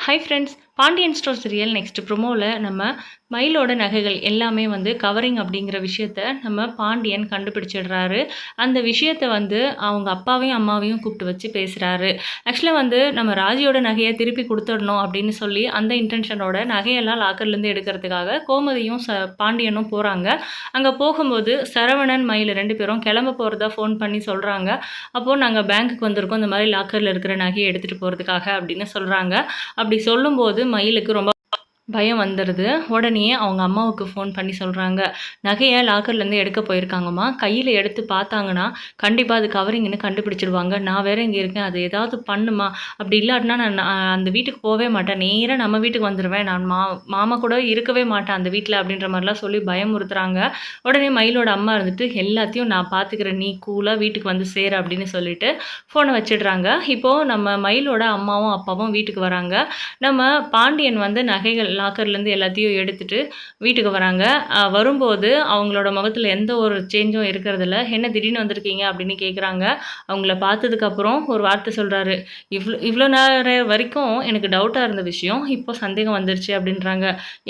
Hi friends Pandian store real next ப்ரொமோவில் நம்ம மயிலோட நகைகள் எல்லாமே வந்து கவரிங் அப்படிங்கிற விஷயத்த நம்ம பாண்டியன் கண்டுபிடிச்சிடுறாரு. அந்த விஷயத்த வந்து அவங்க அப்பாவையும் அம்மாவையும் கூப்பிட்டு வச்சு பேசுகிறாரு ஆக்சுவலாக வந்து நம்ம ராஜியோட நகையை திருப்பி கொடுத்துடணும் அப்படின்னு சொல்லி அந்த இன்டென்ஷனோட நகையெல்லாம் லாக்கர்லேருந்து எடுக்கிறதுக்காக கோமதியும் ச பாண்டியனும் போகிறாங்க அங்கே போகும்போது சரவணன் மயில் ரெண்டு பேரும் கிளம்ப போகிறதா ஃபோன் பண்ணி சொல்கிறாங்க அப்போது நாங்கள் பேங்க்குக்கு வந்திருக்கோம் இந்த மாதிரி லாக்கரில் இருக்கிற நகையை எடுத்துகிட்டு போகிறதுக்காக அப்படின்னு சொல்கிறாங்க அப்படி சொல்லும்போது மயிலுக்கு ரொம்ப பயம் வந்துடுது உடனே அவங்க அம்மாவுக்கு ஃபோன் பண்ணி சொல்கிறாங்க நகையை லாக்கர்லேருந்து எடுக்க போயிருக்காங்கம்மா. கையில் எடுத்து பார்த்தாங்கன்னா கண்டிப்பாக அது கவரிங்னு கண்டுபிடிச்சிடுவாங்க நான் வேற இங்கே இருக்கேன். அது ஏதாவது பண்ணுமா? அப்படி இல்லாட்டினா நான் அந்த வீட்டுக்கு போகவே மாட்டேன். நேராக நம்ம வீட்டுக்கு வந்துடுவேன் நான் மா மாமா கூட இருக்கவே மாட்டேன் அந்த வீட்டில் அப்படின்ற மாதிரிலாம் சொல்லி பயமுறுத்துறாங்க. உடனே மயிலோட அம்மா இருந்துட்டு எல்லாத்தையும் நான் பார்த்துக்கிறேன். நீ கூலாக வீட்டுக்கு வந்து சேர அப்படின்னு சொல்லிட்டு ஃபோனை வச்சிடுறாங்க. இப்போது நம்ம மயிலோட அம்மாவும் அப்பாவும் வீட்டுக்கு வராங்க. நம்ம பாண்டியன் வந்து நகைகள் லாக்கர்லேருந்து எல்லாத்தையும் எடுத்துகிட்டு வீட்டுக்கு வராங்க. வரும்போது அவங்களோட முகத்தில் எந்த ஒரு சேஞ்சும் இருக்கிறதில்ல. என்ன திடீர்னு வந்திருக்கீங்க? அப்படின்னு கேட்குறாங்க அவங்கள பார்த்ததுக்கப்புறம் ஒரு வார்த்தை சொல்கிறாரு இவ்வளோ இவ்வளோ நேரம் வரைக்கும் எனக்கு டவுட்டாக இருந்த விஷயம் இப்போ சந்தேகம் வந்துருச்சு அப்படின்றாங்க.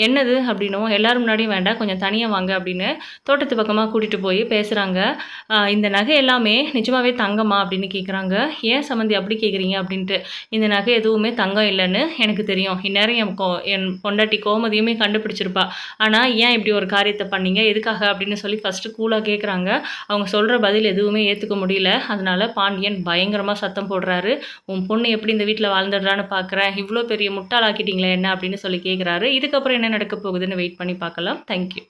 என்னது? அப்படின்னும். எல்லோரும் முன்னாடியும் வேண்டாம் கொஞ்சம் தனியாக வாங்க அப்படின்னு தோட்டத்து பக்கமாக கூட்டிகிட்டு போய் பேசுகிறாங்க இந்த நகை எல்லாமே நிஜமாகவே தங்கமா அப்படின்னு கேட்குறாங்க ஏன் சம்மந்தி அப்படி கேட்குறீங்க அப்படின்ட்டு. இந்த நகை எதுவுமே தங்கம் இல்லைன்னு எனக்கு தெரியும். இந்நேரம் என் என் பொண்டாட்டி கோமதியுமே கண்டுபிடிச்சிருப்பா. ஆனால் ஏன் இப்படி ஒரு காரியத்தை பண்ணீங்க? எதுக்காக? அப்படின்னு சொல்லி ஃபஸ்ட்டு கூலாக கேட்குறாங்க அவங்க சொல்கிற பதில் எதுவுமே ஏற்றுக்க முடியல. அதனால பாண்டியன் பயங்கரமாக சத்தம் போடுறாரு. உன் பொண்ணு எப்படி இந்த வீட்டில் வாழ்ந்துடுறான்னு பார்க்குறேன் இவ்வளோ பெரிய முட்டாளாக்கிட்டீங்களே என்ன? அப்படின்னு சொல்லி கேட்குறாரு இதுக்கப்புறம் என்ன நடக்க போகுதுன்னு வெயிட் பண்ணி பார்க்கலாம். தேங்க்யூ